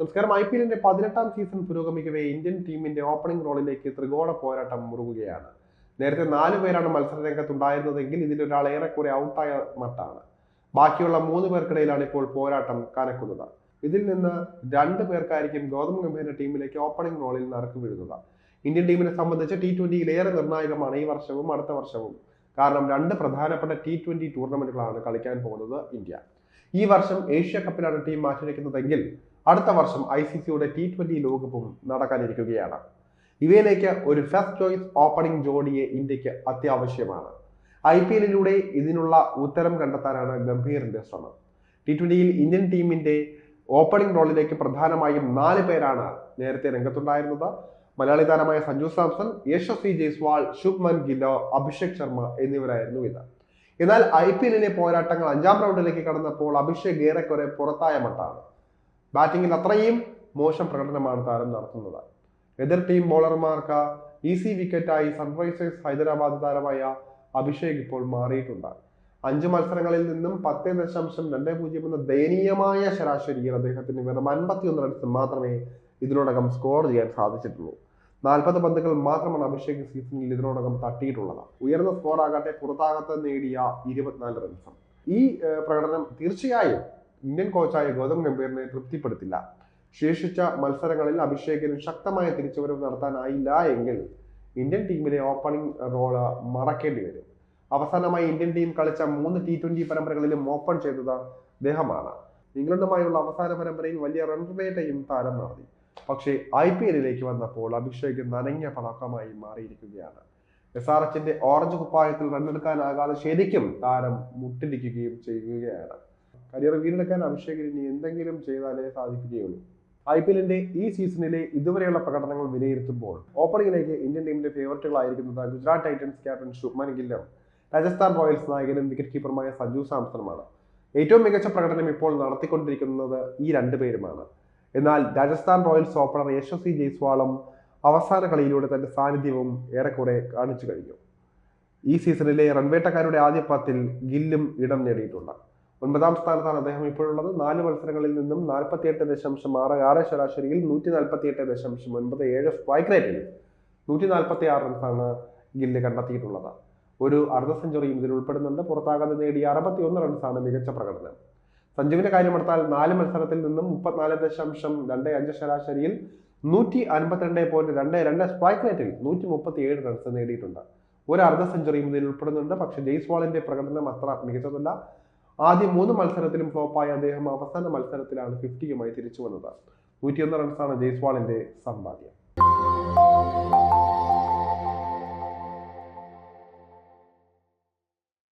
നമസ്കാരം. I P എല്ലിന്റെ പതിനെട്ടാം സീസൺ പുരോഗമിക്കവേ ഇന്ത്യൻ ടീമിന്റെ ഓപ്പണിംഗ് റോളിലേക്ക് ത്രികോണ പോരാട്ടം മുറുകുകയാണ്. നേരത്തെ നാല് പേരാണ് മത്സര രംഗത്തുണ്ടായിരുന്നതെങ്കിൽ ഇതിലൊരാൾ ഏറെക്കുറെ ഔട്ടായ മട്ടാണ്. ബാക്കിയുള്ള മൂന്ന് പേർക്കിടയിലാണ് ഇപ്പോൾ പോരാട്ടം കനക്കുന്നത്. ഇതിൽ നിന്ന് രണ്ട് പേർക്കായിരിക്കും ഗൗതം ഗംഭീറിന്റെ ടീമിലേക്ക് ഓപ്പണിംഗ് റോളിൽ നറുക്ക് വീഴുന്നത്. ഇന്ത്യൻ ടീമിനെ സംബന്ധിച്ച് ടി ട്വന്റിയിൽ ഏറെ നിർണായകമാണ് ഈ വർഷവും അടുത്ത വർഷവും. കാരണം രണ്ട് പ്രധാനപ്പെട്ട ടി ട്വന്റി ടൂർണമെന്റുകളാണ് കളിക്കാൻ പോകുന്നത് ഇന്ത്യ. ഈ വർഷം ഏഷ്യ കപ്പിലാണ് ടീം മാറ്റിവെക്കുന്നതെങ്കിൽ അടുത്ത വർഷം ഐ സി സിയുടെ ടി ട്വന്റി ലോകകപ്പും നടക്കാനിരിക്കുകയാണ്. ഇവയിലേക്ക് ഒരു ഫസ്റ്റ് ചോയ്സ് ഓപ്പണിംഗ് ജോഡിയെ ഇന്ത്യയ്ക്ക് അത്യാവശ്യമാണ്. ഐ പി എല്ലിലൂടെ ഇതിനുള്ള ഉത്തരം കണ്ടെത്താനാണ് ഗംഭീറിന്റെ ശ്രമം. ടി ട്വന്റിയിൽ ഇന്ത്യൻ ടീമിന്റെ ഓപ്പണിംഗ് റോളിലേക്ക് പ്രധാനമായും നാല് പേരാണ് നേരത്തെ രംഗത്തുണ്ടായിരുന്നത്. മലയാളി താരമായ സഞ്ജു സാംസൺ യശസ്വി ജയ്സ്വാൾ ശുഭ്മൻ ഗില്ല അഭിഷേക് ശർമ്മ എന്നിവരായിരുന്നു ഇത്. എന്നാൽ ഐ പി എല്ലിലെ പോരാട്ടങ്ങൾ അഞ്ചാം റൗണ്ടിലേക്ക് കടന്നപ്പോൾ അഭിഷേക് ഏറെക്കുറെ പുറത്തായ മട്ടാണ്. ബാറ്റിംഗിൽ അത്രയും മോശം പ്രകടനമാണ് താരം നടത്തുന്നത്. എതിർ ടീം ബോളർമാർക്ക് ഈസി വിക്കറ്റായി സൺറൈസേഴ്സ് ഹൈദരാബാദ് താരമായ അഭിഷേക് ഇപ്പോൾ മാറിയിട്ടുണ്ട്. അഞ്ച് മത്സരങ്ങളിൽ നിന്നും പത്ത് ദശാംശം രണ്ട് പൂജ്യം എന്ന ദയനീയമായ ശരാശരിയിൽ അദ്ദേഹത്തിന് വെറും അൻപത്തിയൊന്ന് റൺസ് മാത്രമേ ഇതിനോടകം സ്കോർ ചെയ്യാൻ സാധിച്ചിട്ടുള്ളൂ. നാൽപ്പത് പന്തുകൾ മാത്രമാണ് അഭിഷേക് സീസണിൽ ഇതിനോടകം തട്ടിയിട്ടുള്ളത്. ഉയർന്ന സ്കോർ ആകട്ടെ പുറത്താകത്ത് നേടിയ ഇരുപത്തിനാല് റൺസും. ഈ പ്രകടനം തീർച്ചയായും ഇന്ത്യൻ കോച്ചായ ഗൗതം ഗംഭീറിനെ തൃപ്തിപ്പെടുത്തില്ല. ശേഷിച്ച മത്സരങ്ങളിൽ അഭിഷേകിന് ശക്തമായ തിരിച്ചുവരവ് നടത്താനായില്ല എങ്കിൽ ഇന്ത്യൻ ടീമിലെ ഓപ്പണിംഗ് റോൾ മറക്കേണ്ടി വരും. അവസാനമായി ഇന്ത്യൻ ടീം കളിച്ച മൂന്ന് ടി ട്വന്റി പരമ്പരകളിലും ഓപ്പൺ ചെയ്തത് അദ്ദേഹമാണ്. ഇംഗ്ലണ്ടുമായുള്ള അവസാന പരമ്പരയിൽ വലിയ റൺ റേറ്റയും താരം നടത്തി. പക്ഷേ ഐ പി എല്ലിലേക്ക് വന്നപ്പോൾ അഭിഷേക് നനഞ്ഞ പടക്കമായി മാറിയിരിക്കുകയാണ്. എസ് ആർ എച്ചിന്റെ ഓറഞ്ച് കുപ്പായത്തിൽ റണ്ണെടുക്കാനാകാതെ ശരിക്കും താരം മുട്ടിരിക്കുകയും ചെയ്യുകയാണ്. കരിയർ വീണ്ടെടുക്കാൻ അഭിഷേകിന് ഇനി എന്തെങ്കിലും ചെയ്താലേ സാധിക്കുകയുള്ളൂ. ഐ പി എല്ലിന്റെ ഈ സീസണിലെ ഇതുവരെയുള്ള പ്രകടനങ്ങൾ വിലയിരുത്തുമ്പോൾ ഓപ്പണിംഗിലേക്ക് ഇന്ത്യൻ ടീമിന്റെ ഫേവററ്റുകളായിരിക്കുന്നത് ഗുജറാത്ത് ടൈറ്റൻസ് ക്യാപ്റ്റൻ ശുഭ്മൻ ഗില്ലും രാജസ്ഥാൻ റോയൽസ് നായകനും വിക്കറ്റ് കീപ്പറുമായ സഞ്ജു സാംസണുമാണ്. ഏറ്റവും മികച്ച പ്രകടനം ഇപ്പോൾ നടത്തിക്കൊണ്ടിരിക്കുന്നത് ഈ രണ്ടുപേരുമാണ് എന്നാൽ രാജസ്ഥാൻ റോയൽസ് ഓപ്പണർ യശസ്വി ജയ്സ്വാളും അവസാന കളിയിലൂടെ തന്റെ സാന്നിധ്യവും ഏറെക്കുറെ കാണിച്ചു കഴിഞ്ഞു. ഈ സീസണിലെ റൺവേട്ടക്കാരുടെ ആദ്യ പത്തിൽ ഗില്ലും ഇടം നേടിയിട്ടുണ്ട്. ഒൻപതാം സ്ഥാനത്താണ് അദ്ദേഹം ഇപ്പോഴുള്ളത്. നാല് മത്സരങ്ങളിൽ നിന്നും നാൽപ്പത്തിയെട്ട് ദശാംശം ആറ് ആറ് ശരാശരിയിൽ നൂറ്റി നാൽപ്പത്തിയെട്ട് ദശാംശം ഒൻപത് ഏഴ് സ്ട്രൈക്ക് റേറ്റിൽ നൂറ്റി നാൽപ്പത്തി ആറ് റൺസാണ് ഗില്ല് കണ്ടെത്തിയിട്ടുള്ളത്. ഒരു അർദ്ധ സെഞ്ചുറിയും ഇതിൽ ഉൾപ്പെടുന്നുണ്ട്. പുറത്താകാതെ നേടിയ അറുപത്തി ഒന്ന് റൺസാണ് മികച്ച പ്രകടനം. സഞ്ജുവിന്റെ കാര്യമെടുത്താൽ നാല് മത്സരത്തിൽ നിന്നും മുപ്പത്തിനാല് ദശാംശം രണ്ട് അഞ്ച് ശരാശരിയിൽ നൂറ്റി അൻപത്തിരണ്ട് പോയിന്റ് രണ്ട് രണ്ട് സ്ട്രൈക്ക് റേറ്റിൽ നൂറ്റി മുപ്പത്തി ഏഴ് റൺസ് നേടിയിട്ടുണ്ട്. ഒരു അർദ്ധ സെഞ്ചുറിയും ഇതിൽ ഉൾപ്പെടുന്നുണ്ട്. പക്ഷേ ജയ്സ്വാളിന്റെ പ്രകടനം അത്ര മികച്ചതല്ല. ആദ്യ മൂന്ന് മത്സരത്തിലും ഫ്ലോപ്പായ അദ്ദേഹം അവസാന മത്സരത്തിലാണ് ഫിഫ്റ്റിയുമായി തിരിച്ചു വന്നത്. നൂറ്റിയൊന്ന് റൺസാണ് ജയ്സ്വാളിന്റെ സമ്പാദ്യം.